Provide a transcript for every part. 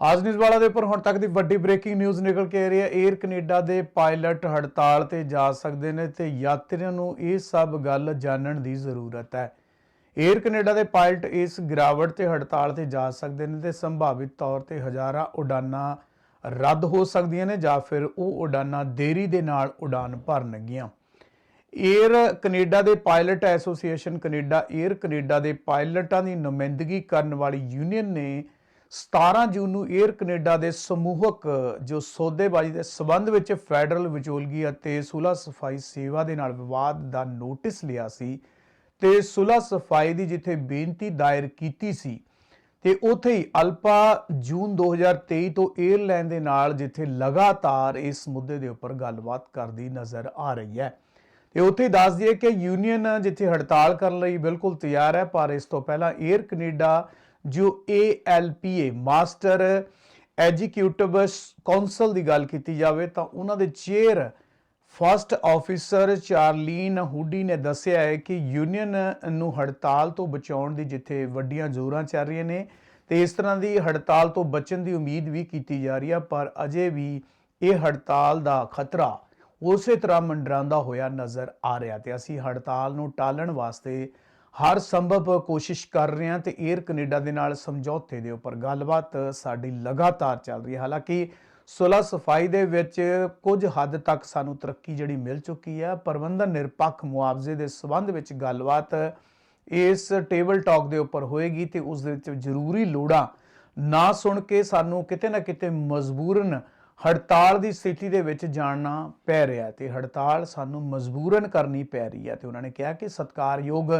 ਆਜ ਨਿਊਜ਼ ਵਾਲਾ ਦੇ ਉੱਪਰ ਹੁਣ ਤੱਕ ਦੀ ਵੱਡੀ ਬ੍ਰੇਕਿੰਗ ਨਿਊਜ਼ ਨਿਕਲ ਕੇ ਆ ਰਹੀ ਹੈ। 에ਅਰ ਕੈਨੇਡਾ ਦੇ ਪਾਇਲਟ ਹੜਤਾਲ ਤੇ ਜਾ ਸਕਦੇ ਨੇ ਤੇ ਯਾਤਰੀਆਂ ਨੂੰ ਇਹ ਸਭ ਗੱਲ ਜਾਣਨ ਦੀ ਜ਼ਰੂਰਤ ਹੈ। 에ਅਰ ਕੈਨੇਡਾ ਦੇ ਪਾਇਲਟ ਇਸ ਗਿਰਾਵਟ ਤੇ ਹੜਤਾਲ ਤੇ ਜਾ ਸਕਦੇ ਨੇ ਤੇ ਸੰਭਾਵਿਤ ਤੌਰ ਤੇ ਹਜ਼ਾਰਾਂ ਉਡਾਨਾਂ ਰੱਦ ਹੋ ਸਕਦੀਆਂ ਨੇ ਜਾਂ ਫਿਰ ਉਹ ਉਡਾਨਾਂ ਦੇਰੀ ਦੇ ਨਾਲ ਉਡਾਨ ਭਰਨਗੀਆਂ। 에ਅਰ ਕੈਨੇਡਾ ਦੇ pilot association Canada air Canada ਦੇ ਪਾਇਲਟਾਂ ਦੀ ਨੁਮਾਇੰਦਗੀ ਕਰਨ ਵਾਲੀ ਯੂਨੀਅਨ ਨੇ 17 ਜੂਨ ਨੂੰ 에ਅਰ ਕੈਨੇਡਾ ਦੇ ਸਮੂਹਕ, ਜੋ ਸੌਦੇਬਾਜ਼ੀ ਦੇ ਸਬੰਧ ਵਿੱਚ ਫੈਡਰਲ ਵਿਚੋਲਗੀ ਅਤੇ ਸੁਲਾ ਸਫ਼ਾਈ ਸੇਵਾ ਦੇ ਨਾਲ ਵਿਵਾਦ ਦਾ ਨੋਟਿਸ ਲਿਆ ਸੀ ਤੇ ਸੁਲਾ ਸਫ਼ਾਈ ਦੀ ਜਿੱਥੇ ਬੇਨਤੀ ਦਾਇਰ ਕੀਤੀ ਸੀ, ਤੇ ਉਥੇ ਹੀ ਅਲਪਾ ਜੂਨ 2023 ਤੋਂ 에ਅਰਲਾਈਨ ਦੇ ਨਾਲ ਜਿੱਥੇ ਲਗਾਤਾਰ ਇਸ ਮੁੱਦੇ ਦੇ ਉੱਪਰ ਗੱਲਬਾਤ ਕਰਦੀ ਨਜ਼ਰ ਆ ਰਹੀ ਹੈ। ਤੇ ਉਥੇ ਦੱਸ ਦਈਏ ਕਿ ਯੂਨੀਅਨ ਜਿੱਥੇ ਹੜਤਾਲ ਕਰਨ ਲਈ ਬਿਲਕੁਲ ਤਿਆਰ ਹੈ, ਪਰ ਇਸ ਤੋਂ ਪਹਿਲਾਂ 에ਅਰ ਕੈਨੇਡਾ ਜੋ ALPA ਮਾਸਟਰ ਐਜੀਕਿਊਟਿਵ ਕਾਉਂਸਲ ਦੀ ਗੱਲ ਕੀਤੀ ਜਾਵੇ ਤਾਂ ਉਹਨਾਂ ਦੇ chair first officer Charlene Hudy ਨੇ ਦੱਸਿਆ ਹੈ ਕਿ ਯੂਨੀਅਨ ਨੂੰ ਹੜਤਾਲ ਤੋਂ ਬਚਾਉਣ ਦੀ ਜਿੱਥੇ ਵੱਡੀਆਂ ਜ਼ੋਰਾਂ ਚੱਲ ਰਹੀਆਂ ਨੇ ਤੇ ਇਸ ਤਰ੍ਹਾਂ ਦੀ ਹੜਤਾਲ ਤੋਂ ਬਚਣ ਦੀ ਉਮੀਦ ਵੀ ਕੀਤੀ ਜਾ ਰਹੀ ਹੈ ਪਰ ਅਜੇ ਵੀ ਇਹ ਹੜਤਾਲ ਦਾ ਖਤਰਾ ਉਸੇ ਤਰ੍ਹਾਂ ਮੰਡਰਾਂਦਾ ਹੋਇਆ ਨਜ਼ਰ ਆ ਰਿਹਾ ਤੇ ਅਸੀਂ ਹੜਤਾਲ ਨੂੰ ਟਾਲਣ ਵਾਸਤੇ ਹਰ ਸੰਭਵ ਕੋਸ਼ਿਸ਼ ਕਰ ਰਹੇ ਹਾਂ ਤੇ 에ਅਰ ਕੈਨੇਡਾ ਦੇ ਨਾਲ ਸਮਝੌਤੇ ਦੇ ਉੱਪਰ ਗੱਲਬਾਤ ਸਾਡੀ ਲਗਾਤਾਰ ਚੱਲ ਰਹੀ ਹੈ। ਹਾਲਾਂਕਿ ਸੁਲਹ ਸਫ਼ਾਈ ਦੇ ਵਿੱਚ ਕੁਝ ਹੱਦ ਤੱਕ ਸਾਨੂੰ ਤਰੱਕੀ ਜਿਹੜੀ ਮਿਲ ਚੁੱਕੀ ਹੈ। ਪ੍ਰਬੰਧਨ ਨਿਰਪੱਖ ਮੁਆਵਜ਼ੇ ਦੇ ਸਬੰਧ ਵਿੱਚ ਗੱਲਬਾਤ ਇਸ ਟੇਬਲ ਟਾਕ ਦੇ ਉੱਪਰ ਹੋਏਗੀ ਤੇ ਉਸ ਦੇ ਵਿੱਚ ਜ਼ਰੂਰੀ ਲੋੜਾਂ ਨਾ ਸੁਣ ਕੇ ਸਾਨੂੰ ਕਿਤੇ ਨਾ ਕਿਤੇ ਮਜਬੂਰਨ ਹੜਤਾਲ ਦੀ ਸਥਿਤੀ ਦੇ ਵਿੱਚ ਜਾਣਾ ਪੈ ਰਿਹਾ ਹੈ ਤੇ ਹੜਤਾਲ ਸਾਨੂੰ ਮਜਬੂਰਨ ਕਰਨੀ ਪੈ ਰਹੀ ਹੈ ਤੇ ਉਹਨਾਂ ਨੇ ਕਿਹਾ ਕਿ ਸਤਕਾਰਯੋਗ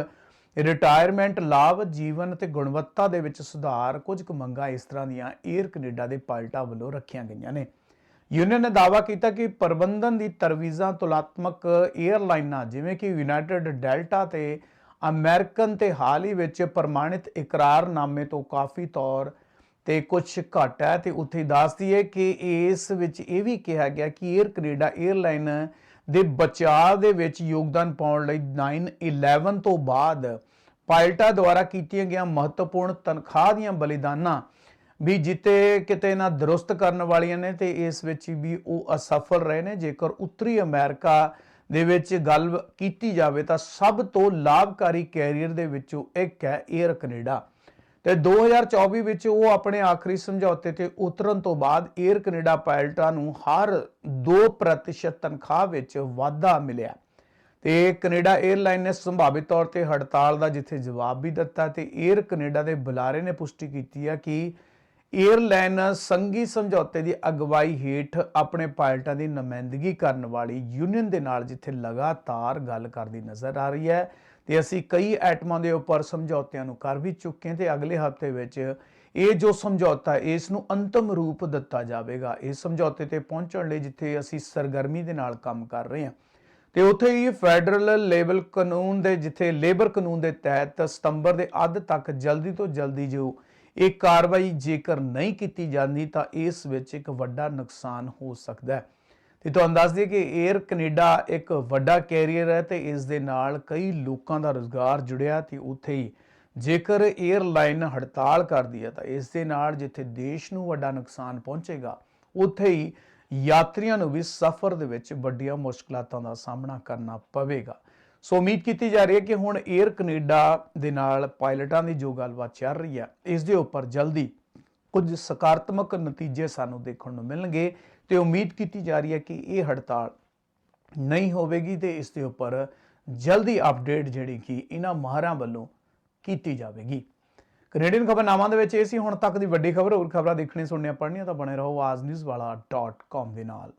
ਰਿਟਾਇਰਮੈਂਟ ਲਾਭ, ਜੀਵਨ ਤੇ ਗੁਣਵੱਤਾ ਦੇ ਵਿੱਚ ਸੁਧਾਰ ਕੁਝ ਕੁ ਮੰਗਾਂ ਇਸ ਤਰ੍ਹਾਂ ਦੀਆਂ 에ਅਰ ਕੈਨੇਡਾ ਦੇ ਪਾਇਲਟਾਂ ਵੱਲੋਂ ਰੱਖੀਆਂ ਗਈਆਂ ਨੇ। ਯੂਨੀਅਨ ਨੇ ਦਾਅਵਾ ਕੀਤਾ ਕਿ ਪ੍ਰਬੰਧਨ ਦੀ ਤਰਵੀਜ਼ਾਂ ਤੁਲਾਤਮਕ 에ਅਰਲਾਈਨਾਂ ਜਿਵੇਂ ਕਿ ਯੂਨਾਈਟਿਡ ਡੈਲਟਾ ਤੇ ਅਮਰੀਕਨ ਤੇ ਹਾਲ ਹੀ ਵਿੱਚ ਪ੍ਰਮਾਣਿਤ ਇਕਰਾਰਨਾਮੇ ਤੋਂ ਕਾਫੀ ਤੌਰ ਤੇ ਕੁਝ ਘਟ ਹੈ ਤੇ ਉੱਥੇ ਦੱਸਦੀ ਹੈ ਕਿ ਇਸ ਵਿੱਚ ਇਹ ਵੀ ਕਿਹਾ ਗਿਆ ਕਿ 에ਅਰ ਕੈਨੇਡਾ 에ਅਰਲਾਈਨ ਦੇ ਬਚਾਅ ਦੇ ਵਿੱਚ ਯੋਗਦਾਨ ਪਾਉਣ ਲਈ 9/11 ਤੋਂ ਬਾਅਦ ਪਾਇਲਟਾਂ ਦੁਆਰਾ ਕੀਤੀਆਂ ਗਈਆਂ ਮਹੱਤਵਪੂਰਨ ਤਨਖਾਹ ਦੀਆਂ ਬਲੀਦਾਨਾਂ ਵੀ ਜਿੱਤੇ ਕਿਤੇ ਨਾ ਦਰੁਸਤ ਕਰਨ ਵਾਲੀਆਂ ਨੇ ਤੇ ਇਸ ਵਿੱਚ ਵੀ ਉਹ ਅਸਫਲ ਰਹੇ ਨੇ। ਜੇਕਰ ਉੱਤਰੀ ਅਮਰੀਕਾ ਦੇ ਵਿੱਚ ਗੱਲ ਕੀਤੀ ਜਾਵੇ ਤਾਂ ਸਭ ਤੋਂ ਲਾਭਕਾਰੀ ਕੈਰੀਅਰ ਦੇ ਵਿੱਚੋਂ ਇੱਕ ਹੈ 에ਅਰ ਕੈਨੇਡਾ। ਤੇ 2024 ਵਿੱਚ ਉਹ ਆਪਣੇ ਆਖਰੀ ਸਮਝੌਤੇ ਤੇ ਉਤਰਨ ਤੋਂ ਬਾਅਦ 에ਅਰ ਕੈਨੇਡਾ ਪਾਇਲਟਾਂ ਨੂੰ ਹਰ 2% ਤਨਖਾਹ ਵਿੱਚ ਵਾਧਾ ਮਿਲਿਆ। ਤੇ ਕੈਨੇਡਾ 에ਅਰਲਾਈਨ ਨੇ ਸੰਭਾਵਿਤ ਤੌਰ ਤੇ ਹੜਤਾਲ ਦਾ ਜਿੱਥੇ ਜਵਾਬ ਵੀ ਦਿੱਤਾ ਤੇ 에ਅਰ ਕੈਨੇਡਾ ਦੇ ਬੁਲਾਰੇ ਨੇ ਪੁਸ਼ਟੀ ਕੀਤੀ ਹੈ ਕਿ 에ਅਰਲਾਈਨ ਸੰਗੀ ਸਮਝੌਤੇ ਦੀ ਅਗਵਾਈ ਹੇਠ ਆਪਣੇ ਪਾਇਲਟਾਂ ਦੀ ਨੁਮਾਇੰਦਗੀ ਕਰਨ ਵਾਲੀ ਯੂਨੀਅਨ ਦੇ ਨਾਲ ਜਿੱਥੇ ਲਗਾਤਾਰ ਗੱਲ ਕਰਦੀ ਨਜ਼ਰ ਆ ਰਹੀ ਹੈ। ਤੇ ਅਸੀਂ ਕਈ ਐਟਮਾਂ ਦੇ ਉੱਪਰ ਸਮਝੌਤਿਆਂ ਨੂੰ ਕਰ ਵੀ ਚੁੱਕੇ ਹਾਂ ਤੇ ਅਗਲੇ ਹਫ਼ਤੇ ਵਿੱਚ ਇਹ ਜੋ ਸਮਝੌਤਾ ਇਸ ਨੂੰ ਅੰਤਮ ਰੂਪ ਦਿੱਤਾ ਜਾਵੇਗਾ। ਇਸ ਸਮਝੌਤੇ ਤੇ ਪਹੁੰਚਣ ਲਈ ਜਿੱਥੇ ਅਸੀਂ ਸਰਗਰਮੀ ਦੇ ਨਾਲ ਕੰਮ ਕਰ ਰਹੇ ਹਾਂ। ਤੇ ਉੱਥੇ ਹੀ ਫੈਡਰਲ ਲੇਬਲ ਕਾਨੂੰਨ ਦੇ, ਜਿੱਥੇ ਲੇਬਰ ਕਾਨੂੰਨ ਦੇ ਤਹਿਤ ਸਤੰਬਰ ਦੇ ਅੱਧ ਤੱਕ ਜਲਦੀ ਤੋਂ ਜਲਦੀ ਜੋ ਇਹ ਕਾਰਵਾਈ ਜੇਕਰ ਨਹੀਂ ਕੀਤੀ ਜਾਂਦੀ ਤਾਂ ਇਸ ਵਿੱਚ ਇੱਕ ਵੱਡਾ ਨੁਕਸਾਨ ਹੋ ਸਕਦਾ ਹੈ। ਤੇ ਤੁਹਾਨੂੰ ਦੱਸ ਦਈਏ ਕਿ 에ਅਰ ਕੈਨੇਡਾ ਇੱਕ ਵੱਡਾ ਕੈਰੀਅਰ ਹੈ ਤੇ ਇਸ ਦੇ ਨਾਲ ਕਈ ਲੋਕਾਂ ਦਾ ਰੋਜ਼ਗਾਰ ਜੁੜਿਆ ਤੇ ਉੱਥੇ ਹੀ ਜੇਕਰ 에ਅਰਲਾਈਨ ਹੜਤਾਲ ਕਰਦੀ ਹੈ ਤਾਂ ਇਸ ਦੇ ਨਾਲ ਜਿੱਥੇ ਦੇਸ਼ ਨੂੰ ਵੱਡਾ ਨੁਕਸਾਨ ਪਹੁੰਚੇਗਾ, ਉੱਥੇ ਹੀ ਯਾਤਰੀਆਂ ਨੂੰ ਵੀ ਸਫ਼ਰ ਦੇ ਵਿੱਚ ਵੱਡੀਆਂ ਮੁਸ਼ਕਲਾਂ ਦਾ ਸਾਹਮਣਾ ਕਰਨਾ ਪਵੇਗਾ। ਸੋ ਉਮੀਦ ਕੀਤੀ ਜਾ ਰਹੀ ਹੈ ਕਿ ਹੁਣ 에ਅਰ ਕੈਨੇਡਾ ਦੇ ਨਾਲ ਪਾਇਲਟਾਂ ਦੀ ਜੋ ਗੱਲਬਾਤ ਚੱਲ ਰਹੀ ਹੈ, ਇਸ ਦੇ ਉੱਪਰ ਜਲਦੀ ਕੁਝ ਸਕਾਰਾਤਮਕ ਨਤੀਜੇ ਸਾਨੂੰ ਦੇਖਣ ਨੂੰ ਮਿਲਣਗੇ। ਤੇ ਉਮੀਦ ਕੀਤੀ ਜਾ ਰਹੀ ਹੈ ਕਿ ਇਹ ਹੜਤਾਲ ਨਹੀਂ ਹੋਵੇਗੀ ਤੇ ਇਸ ਦੇ ਉੱਪਰ ਜਲਦੀ ਅਪਡੇਟ ਜਿਹੜੀ ਕਿ ਇਹਨਾਂ ਮਾਹਰਾਂ ਵੱਲੋਂ ਕੀਤੀ ਜਾਵੇਗੀ। ਕੈਨੇਡੀਅਨ ਖਬਰਨਾਮਾ ਦੇ ਵਿੱਚ ਇਹ ਸੀ, ਹੁਣ ਤੱਕ ਦੀ ਵੱਡੀ ਖਬਰ, ਹੋਰ ਖਬਰਾਂ ਦੇਖਣੀ ਸੁਣਨੀਆਂ ਪੜ੍ਹਨੀਆਂ ਤਾਂ ਬਣੇ ਰਹੋ ਆਜ਼ ਨਿਊਜ਼ ਵਾਲਾ .com ਦੇ ਨਾਲ।